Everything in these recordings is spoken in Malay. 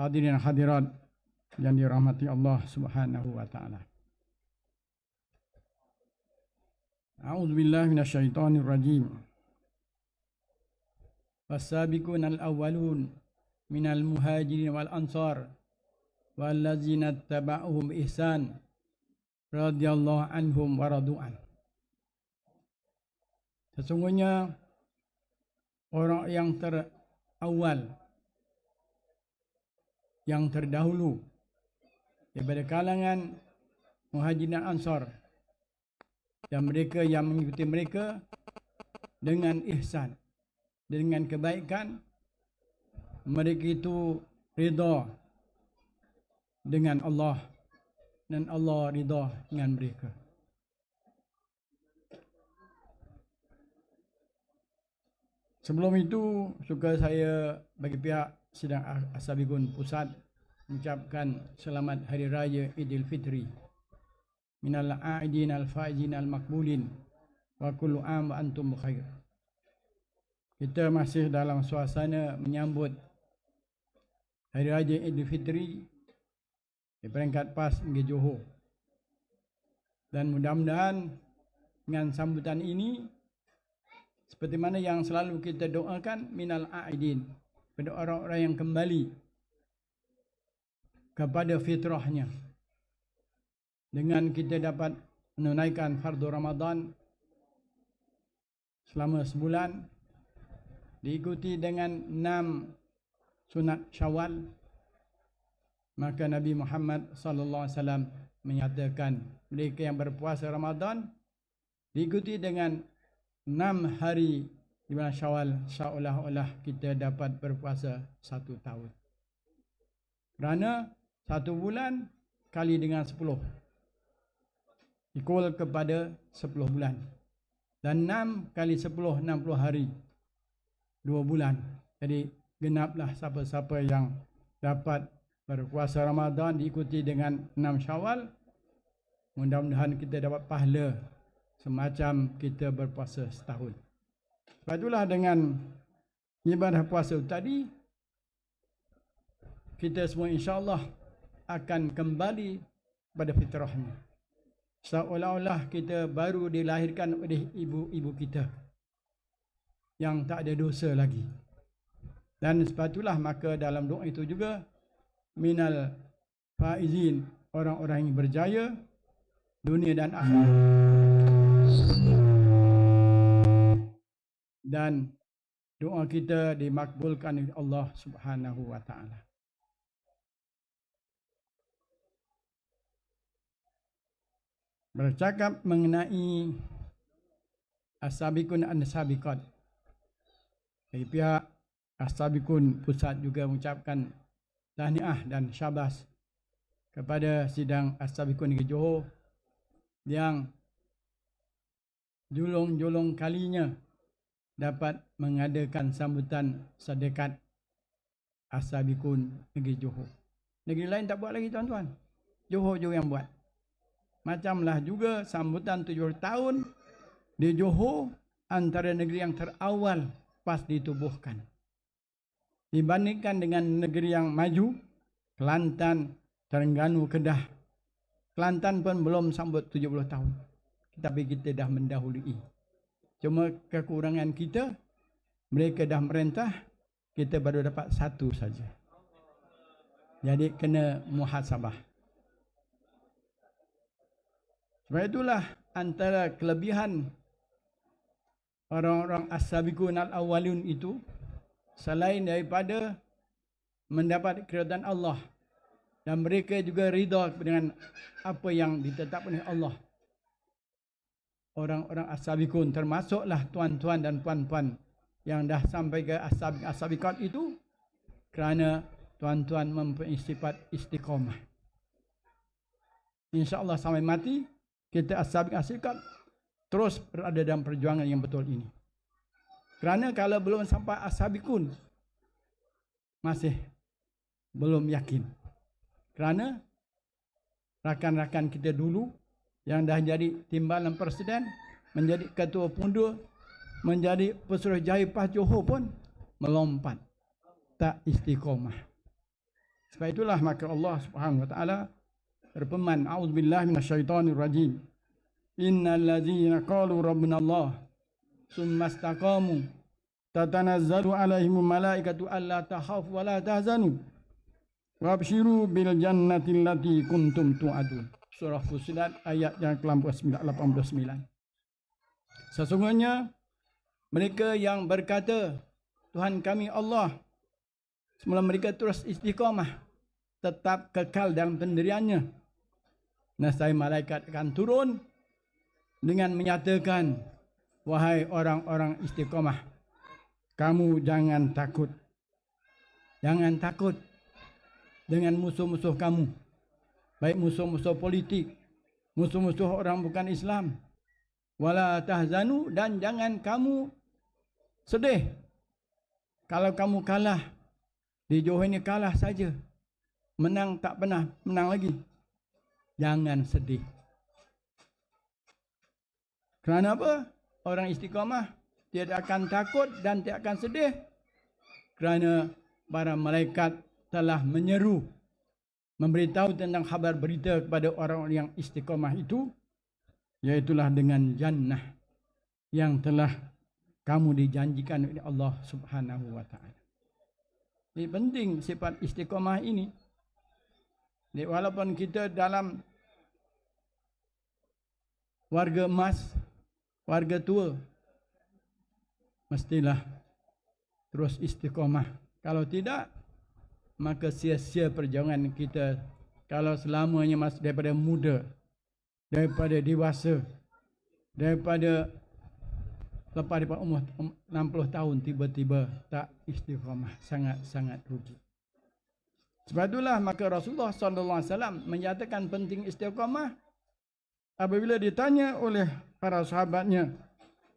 hadirin hadirat yang dirahmati Allah Subhanahu wa taala. A'udzu billahi minasyaitonir rajim. Was-sabiqun al-awwalun minal muhajirin wal ansar wallazina tabauhum ihsan radhiyallahu anhum wa radu'an. Sesungguhnya orang yang terawal yang terdahulu daripada kalangan muhajirin dan ansar dan mereka yang mengikuti mereka dengan ihsan dengan kebaikan mereka itu ridha dengan Allah dan Allah ridha dengan mereka. Sebelum itu suka saya bagi pihak sidang Asabigun Pusat mengucapkan selamat Hari Raya Idul Fitri. Minal a'idin al-faizin al-makbulin wa kullu am wa antum khair. Kita masih dalam suasana menyambut Hari Raya Idul Fitri di peringkat PAS Negeri Johor. Dan mudah-mudahan dengan sambutan ini seperti mana yang selalu kita doakan minal a'idin pada orang-orang yang kembali kepada fitrahnya. Dengan kita dapat menunaikan fardu Ramadan selama sebulan diikuti dengan enam sunat Syawal maka Nabi Muhammad sallallahu alaihi wasallam menyatakan mereka yang berpuasa Ramadan diikuti dengan enam hari di bulan Syawal seolah-olah kita dapat berpuasa satu tahun. Kerana satu bulan kali dengan sepuluh. Equal kepada sepuluh bulan. Dan enam kali sepuluh, enam puluh hari. Dua bulan. Jadi genaplah siapa-siapa yang dapat berpuasa Ramadan diikuti dengan enam syawal. Mudah-mudahan kita dapat pahala semacam kita berpuasa setahun. Itulah dengan ibadah puasa tadi, kita semua insyaAllah akan kembali pada fitrahnya. Seolah-olah kita baru dilahirkan oleh ibu-ibu kita yang tak ada dosa lagi. Dan sebab itulah maka dalam doa itu juga minal faizin orang-orang yang berjaya dunia dan akhirat dan doa kita dimakbulkan oleh Allah Subhanahu wa taala. Bercakap mengenai Asabikun dan Sabiqat. Dari pihak Asabikun pusat juga mengucapkan tahniah dan syabas kepada sidang Asabikun Negeri Johor yang julung-julung kalinya dapat mengadakan sambutan sedekat Asabikun Negeri Johor. Negeri lain tak buat lagi tuan-tuan. Johor juga yang buat. Macamlah juga sambutan tujuh tahun di Johor antara negeri yang terawal pas ditubuhkan. Dibandingkan dengan negeri yang maju, Kelantan, Terengganu, Kedah. Kelantan pun belum sambut 70 tahun tapi kita dah mendahului. Cuma kekurangan kita, mereka dah merentah, kita baru dapat satu saja. Jadi kena muhasabah. Sebab itulah antara kelebihan orang-orang as-sabiqun al-awwalun itu selain daripada mendapat keridhaan Allah dan mereka juga ridha dengan apa yang ditetapkan oleh Allah orang-orang asabikun termasuklah tuan-tuan dan puan-puan yang dah sampai ke asab asabikat itu kerana tuan-tuan mempunyai sifat istiqamah. InsyaAllah sampai mati kita asabik asabikat terus berada dalam perjuangan yang betul ini. Kerana kalau belum sampai asabikun masih belum yakin. Kerana rakan-rakan kita dulu yang dah jadi timbalan presiden, menjadi ketua pundu, menjadi pesuruh jahit Pah Johor pun melompat. tak istiqamah. Sebab itulah maka Allah Subhanahu wa taala berfirman, "A'udzubillahi minasyaitonirrajim. Innal ladzina qalu rabbuna Allah summa istaqamu tatanazzalu alaihimul malaikatu alla takhafu wa la tahzanu wabshiru bil jannati allati kuntum tu'adun." Surah Fusilat ayat yang ke-89. Sesungguhnya mereka yang berkata Tuhan kami Allah Semula mereka terus istiqamah. Tetap kekal dalam pendiriannya. Nasai malaikat akan turun dengan menyatakan, Wahai orang-orang istiqamah, kamu jangan takut. Jangan takut dengan musuh-musuh kamu. Baik musuh-musuh politik, musuh-musuh orang bukan Islam. Wala tahzanu dan jangan kamu sedih. Kalau kamu kalah di Johor ini kalah saja. Menang tak pernah menang lagi. Jangan sedih. Kerana apa? Orang istiqamah tidak akan takut dan tidak akan sedih. Kerana para malaikat telah menyeru. Memberitahu tentang khabar berita kepada orang yang istiqamah itu. Iaitulah dengan jannah. Yang telah kamu dijanjikan oleh Allah subhanahu wa ta'ala. Ini penting sifat istiqomah ini. Jadi, walaupun kita dalam warga emas, warga tua, mestilah terus istiqomah. Kalau tidak, maka sia-sia perjuangan kita. Kalau selamanya masih daripada muda, daripada dewasa, daripada Lepas dia umur 60 tahun tiba-tiba tak istiqamah sangat-sangat rugi. Sebab itulah maka Rasulullah sallallahu alaihi wasallam menyatakan penting istiqamah apabila ditanya oleh para sahabatnya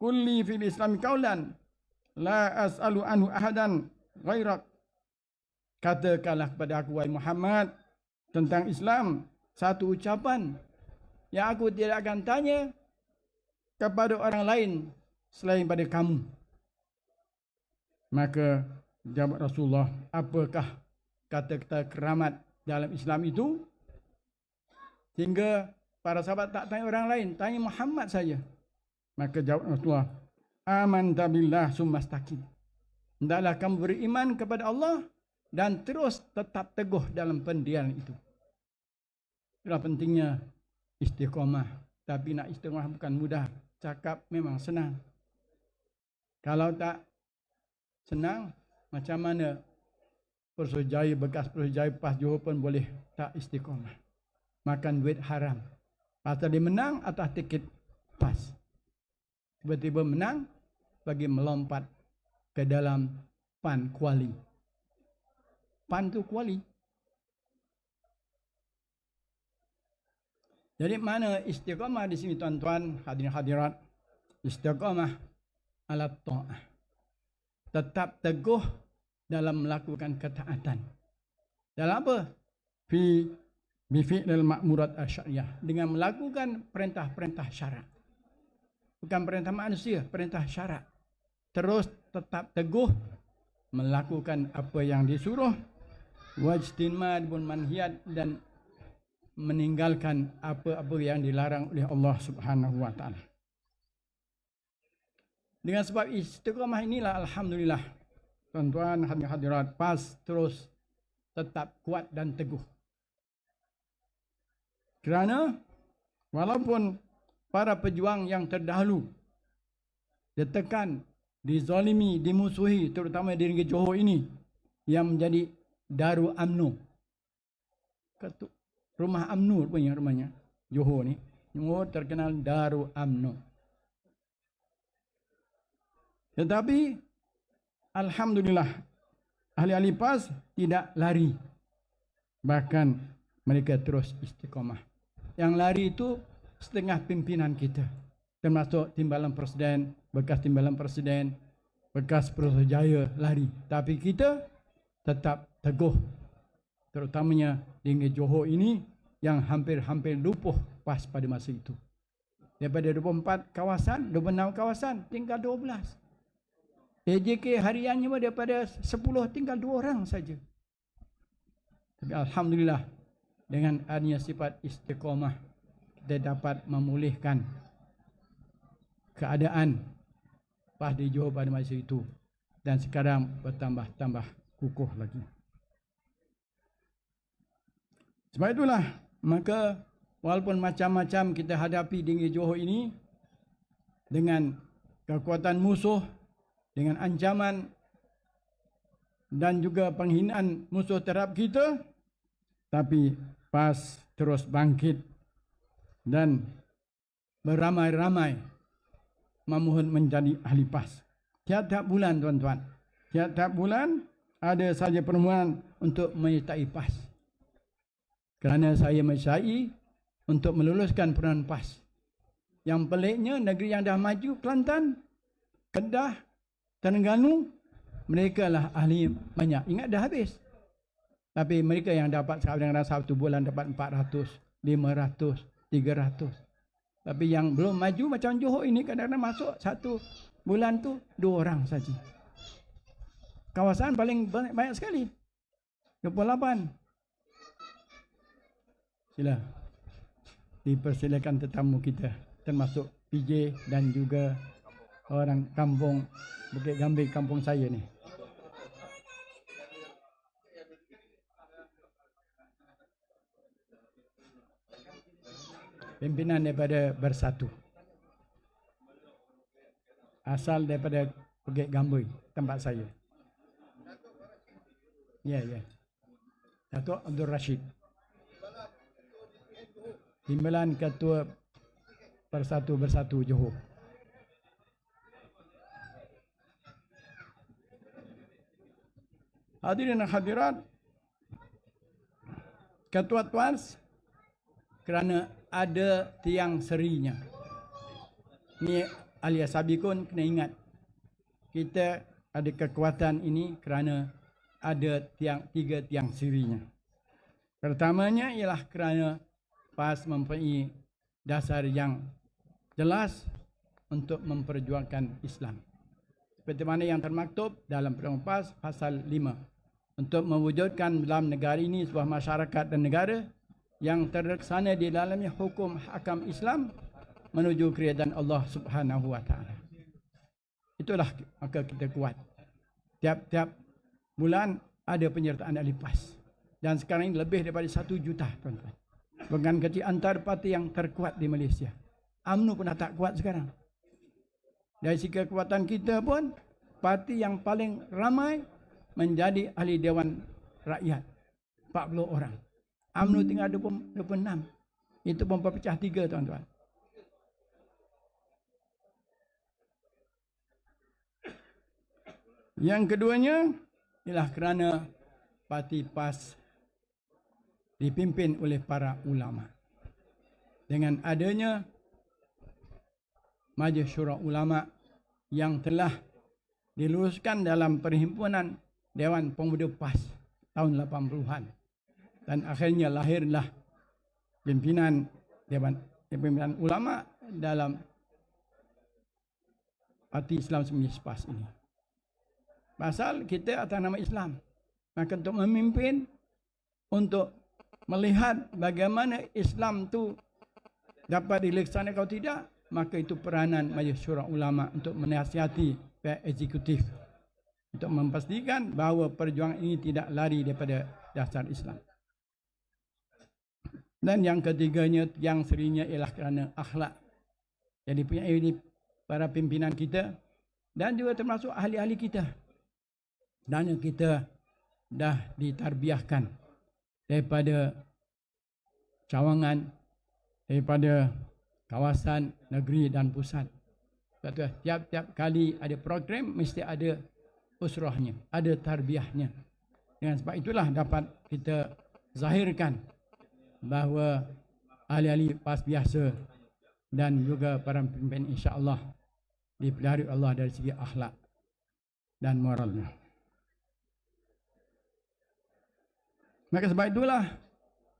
kulli fil islam qaulan la as'alu anhu ahadan ghairak katakanlah kepada aku wahai Muhammad tentang Islam satu ucapan yang aku tidak akan tanya kepada orang lain selain pada kamu. Maka jawab Rasulullah, apakah kata-kata keramat dalam Islam itu? Hingga para sahabat tak tanya orang lain, tanya Muhammad saja. Maka jawab Rasulullah, aman tabillah summastaqim. Hendaklah kamu beriman kepada Allah dan terus tetap teguh dalam pendirian itu. Itulah pentingnya istiqomah. Tapi nak istiqomah bukan mudah. Cakap memang senang. Kalau tak senang, macam mana Persujaya bekas persujaya pas Johor pun boleh tak istiqomah. Makan duit haram. Pasal dia menang atas tiket pas. Tiba-tiba menang bagi melompat ke dalam pan kuali. Pan tu kuali. Jadi mana istiqamah di sini tuan-tuan hadirin hadirat. Istiqamah ala ta'ah. Tetap teguh dalam melakukan ketaatan. Dalam apa? Fi bifi'lil ma'murat asyariyah. Dengan melakukan perintah-perintah syarat. Bukan perintah manusia, perintah syarat. Terus tetap teguh melakukan apa yang disuruh. Wajtinmad pun manhiat dan meninggalkan apa-apa yang dilarang oleh Allah Subhanahu wa taala. Dengan sebab istiqamah inilah Alhamdulillah. Tuan-tuan hadirat pas terus tetap kuat dan teguh. Kerana walaupun para pejuang yang terdahulu ditekan, dizalimi, dimusuhi terutama di negeri Johor ini yang menjadi Daru Amno. Ketuk, rumah Amno punya rumahnya. Johor ni. Johor terkenal Daru Amno. Tetapi alhamdulillah ahli-ahli PAS tidak lari. Bahkan mereka terus istiqamah. Yang lari itu setengah pimpinan kita. Termasuk timbalan presiden, bekas timbalan presiden, bekas Jaya lari. Tapi kita tetap teguh. Terutamanya di Johor ini yang hampir-hampir lupuh pas pada masa itu. Daripada 24 kawasan, 26 kawasan, tinggal 12. AJK hariannya pun daripada 10 tinggal 2 orang saja. Tapi Alhamdulillah dengan adanya sifat istiqomah kita dapat memulihkan keadaan PAS di Johor pada masa itu dan sekarang bertambah-tambah kukuh lagi. Sebab itulah maka walaupun macam-macam kita hadapi di Johor ini dengan kekuatan musuh dengan ancaman dan juga penghinaan musuh terhadap kita tapi PAS terus bangkit dan beramai-ramai memohon menjadi ahli PAS. Tiap-tiap bulan tuan-tuan, tiap-tiap bulan ada saja permohonan untuk menyertai PAS. Kerana saya mesyai untuk meluluskan permohonan PAS. Yang peliknya negeri yang dah maju Kelantan, Kedah, Terengganu mereka lah ahli banyak. Ingat dah habis. Tapi mereka yang dapat kadang-kadang satu bulan dapat 400, 500, 300. Tapi yang belum maju macam Johor ini kadang-kadang masuk satu bulan tu dua orang saja. Kawasan paling banyak, banyak sekali. 28. Sila. Dipersilakan tetamu kita termasuk PJ dan juga orang kampung Bukit Gambir kampung saya ni. Pimpinan daripada Bersatu. Asal daripada Bukit Gambir tempat saya. Ya, ya. Datuk Abdul Rashid. Timbalan Ketua Persatu Bersatu Johor. Hadirin dan hadirat, ketua tuan kerana ada tiang serinya. Ni alias sabikun kena ingat. Kita ada kekuatan ini kerana ada tiang tiga tiang serinya. Pertamanya ialah kerana PAS mempunyai dasar yang jelas untuk memperjuangkan Islam. Seperti mana yang termaktub dalam Perang PAS pasal 5 untuk mewujudkan dalam negara ini sebuah masyarakat dan negara yang terlaksana di dalamnya hukum hakam Islam menuju keridaan Allah Subhanahu wa taala. Itulah maka kita kuat. Tiap-tiap bulan ada penyertaan ahli PAS. Dan sekarang ini lebih daripada satu juta tuan-tuan. Bukan kecil antar parti yang terkuat di Malaysia. UMNO pun dah tak kuat sekarang. Dari segi kekuatan kita pun, parti yang paling ramai menjadi ahli Dewan Rakyat 40 orang. UMNO tinggal 20, 26. Itu pun berpecah tiga tuan-tuan. Yang keduanya ialah kerana parti PAS dipimpin oleh para ulama. Dengan adanya Majlis Syura Ulama yang telah diluluskan dalam perhimpunan Dewan Pemuda PAS tahun 80-an. Dan akhirnya lahirlah pimpinan Dewan pimpinan ulama dalam Parti Islam Semenys PAS ini. Pasal kita atas nama Islam. Maka untuk memimpin, untuk melihat bagaimana Islam tu dapat dilaksanakan atau tidak, maka itu peranan Majlis Syura Ulama untuk menasihati pihak eksekutif untuk memastikan bahawa perjuangan ini tidak lari daripada dasar Islam. Dan yang ketiganya, yang serinya ialah kerana akhlak. Jadi punya ini para pimpinan kita dan juga termasuk ahli-ahli kita. Dan kita dah ditarbiahkan daripada cawangan, daripada kawasan, negeri dan pusat. Sebab tiap-tiap kali ada program, mesti ada usrahnya, ada tarbiyahnya. Dengan sebab itulah dapat kita zahirkan bahawa ahli-ahli pas biasa dan juga para pemimpin insya-Allah dipelihara Allah dari segi akhlak dan moralnya. Maka sebab itulah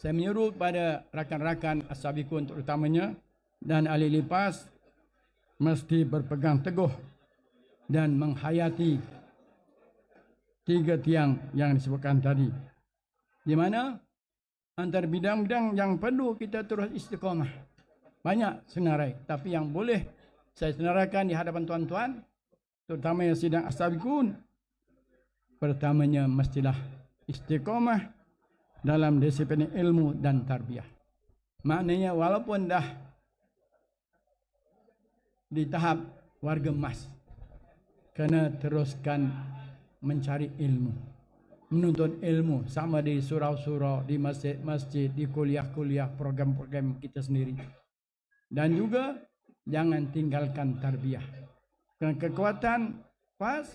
saya menyuruh kepada rakan-rakan asabikun terutamanya dan ahli lipas mesti berpegang teguh dan menghayati tiga tiang yang disebutkan tadi. Di mana antara bidang-bidang yang perlu kita terus istiqamah. Banyak senarai. Tapi yang boleh saya senaraikan di hadapan tuan-tuan. Terutama yang sidang asabikun. Pertamanya mestilah istiqamah dalam disiplin ilmu dan tarbiyah. Maknanya walaupun dah di tahap warga emas. Kena teruskan mencari ilmu. Menuntut ilmu sama di surau-surau, di masjid-masjid, di kuliah-kuliah, program-program kita sendiri. Dan juga jangan tinggalkan tarbiyah. Kerana kekuatan pas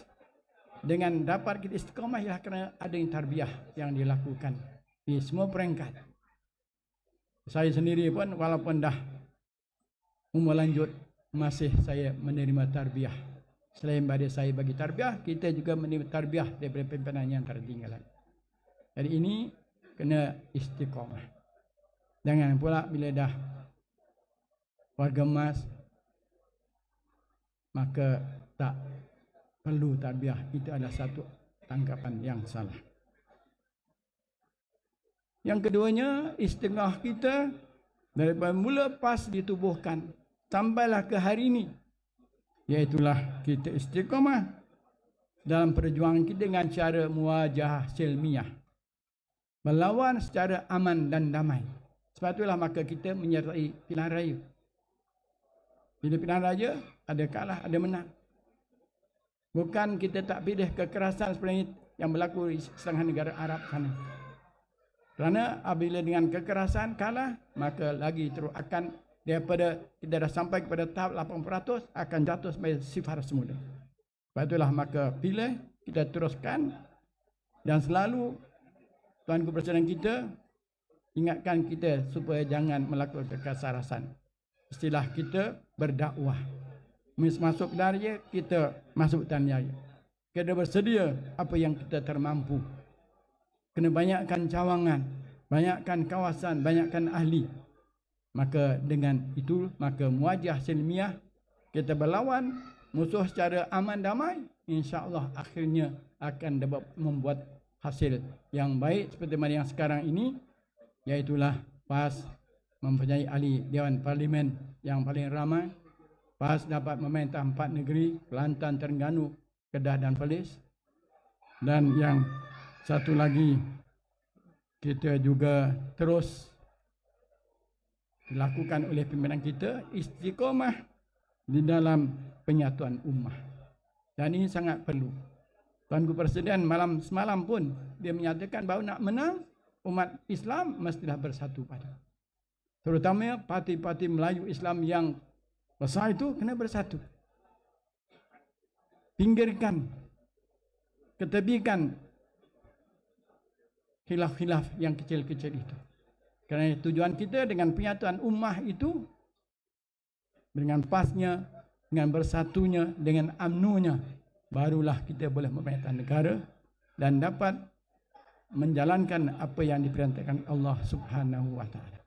dengan dapat kita istiqamah ialah kerana ada yang tarbiyah yang dilakukan di semua peringkat. Saya sendiri pun walaupun dah umur lanjut masih saya menerima tarbiyah Selain pada saya bagi tarbiyah, kita juga menerima tarbiyah daripada pimpinan yang tertinggalan. Jadi ini kena istiqamah. Jangan pula bila dah warga emas, maka tak perlu tarbiyah. Itu adalah satu tanggapan yang salah. Yang keduanya, istiqamah kita daripada mula pas ditubuhkan sampailah ke hari ini Iaitulah kita istiqamah dalam perjuangan kita dengan cara muwajah silmiah. Melawan secara aman dan damai. Sebab itulah maka kita menyertai pilihan raya. Bila pilihan raya, ada kalah, ada menang. Bukan kita tak pilih kekerasan seperti yang berlaku di setengah negara Arab sana. Kerana apabila dengan kekerasan kalah, maka lagi terus akan daripada kita dah sampai kepada tahap 8% akan jatuh sebagai sifar semula. Sebab itulah maka pilih kita teruskan dan selalu Tuan Guru Presiden kita ingatkan kita supaya jangan melakukan kekasarasan. Istilah kita berdakwah. Mis masuk dari kita masuk tanya. Kita bersedia apa yang kita termampu. Kena banyakkan cawangan, banyakkan kawasan, banyakkan ahli. Maka dengan itu maka muajah silmiah kita berlawan musuh secara aman damai insya-Allah akhirnya akan dapat membuat hasil yang baik seperti mana yang sekarang ini iaitulah PAS mempunyai ahli Dewan Parlimen yang paling ramai PAS dapat memerintah empat negeri Kelantan, Terengganu, Kedah dan Perlis dan yang satu lagi kita juga terus dilakukan oleh pimpinan kita istiqomah di dalam penyatuan ummah. Dan ini sangat perlu. Tuan Guru Presiden malam semalam pun dia menyatakan bahawa nak menang umat Islam mestilah bersatu pada. Terutama parti-parti Melayu Islam yang besar itu kena bersatu. Pinggirkan, ketepikan khilaf-khilaf yang kecil-kecil itu. Kerana tujuan kita dengan penyatuan ummah itu dengan pasnya, dengan bersatunya, dengan amnunya, barulah kita boleh memerintah negara dan dapat menjalankan apa yang diperintahkan Allah Subhanahu wa taala.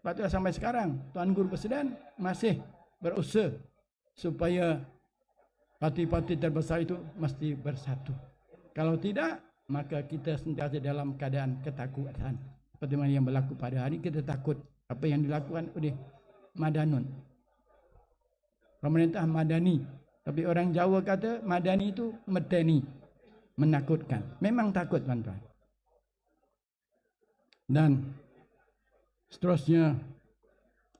Sebab itu sampai sekarang Tuan Guru Presiden masih berusaha supaya parti-parti terbesar itu mesti bersatu. Kalau tidak, maka kita sentiasa dalam keadaan ketakutan seperti mana yang berlaku pada hari kita takut apa yang dilakukan oleh Madanun. Pemerintah Madani. Tapi orang Jawa kata Madani itu medeni. Menakutkan. Memang takut tuan-tuan. Dan seterusnya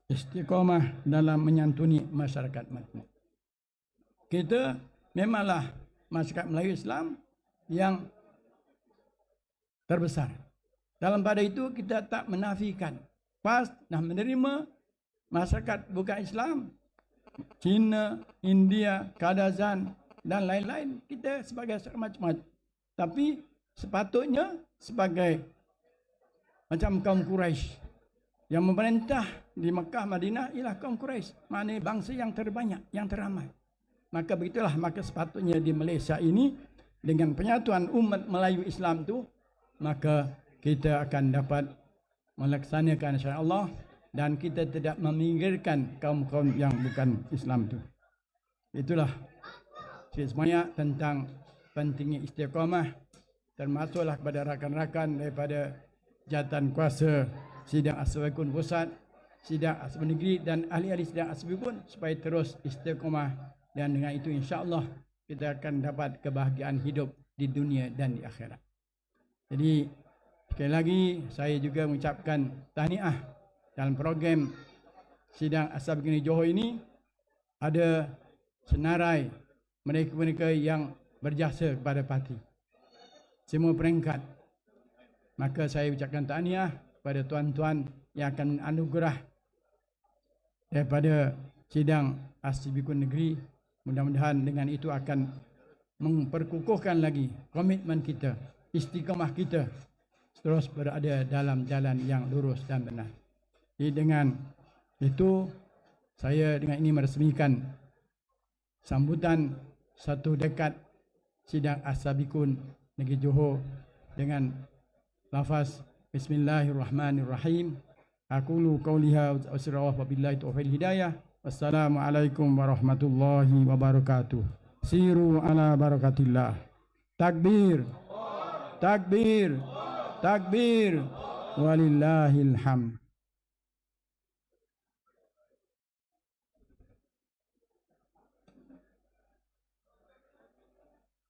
istiqomah dalam menyantuni masyarakat Madani. Kita memanglah masyarakat Melayu Islam yang terbesar dalam pada itu kita tak menafikan. Pas dah menerima masyarakat bukan Islam. China, India, Kadazan dan lain-lain. Kita sebagai macam-macam. Tapi sepatutnya sebagai macam kaum Quraisy yang memerintah di Mekah Madinah ialah kaum Quraisy, mana bangsa yang terbanyak, yang teramai. Maka begitulah maka sepatutnya di Malaysia ini dengan penyatuan umat Melayu Islam tu maka kita akan dapat melaksanakan syariat Allah dan kita tidak meminggirkan kaum-kaum yang bukan Islam itu. Itulah sebanyak tentang pentingnya istiqamah termasuklah kepada rakan-rakan daripada jatan kuasa sidang asbabikun pusat sidang asbab negeri dan ahli-ahli sidang asbabikun supaya terus istiqamah dan dengan itu insya-Allah kita akan dapat kebahagiaan hidup di dunia dan di akhirat. Jadi sekali lagi saya juga mengucapkan tahniah dalam program sidang asal begini Johor ini ada senarai mereka-mereka yang berjasa kepada parti. Semua peringkat. Maka saya ucapkan tahniah kepada tuan-tuan yang akan anugerah daripada sidang Asibikun Negeri Mudah-mudahan dengan itu akan memperkukuhkan lagi komitmen kita, istiqamah kita terus berada dalam jalan yang lurus dan benar. Jadi dengan itu saya dengan ini meresmikan sambutan satu dekad sidang Asabikun Negeri Johor dengan lafaz Bismillahirrahmanirrahim. Aku lu qauliha wa sirra wa billahi taufiq hidayah. Wassalamualaikum warahmatullahi wabarakatuh. Siru ala barakatillah. Takbir. Takbir. Takbir. Walillahilhamd.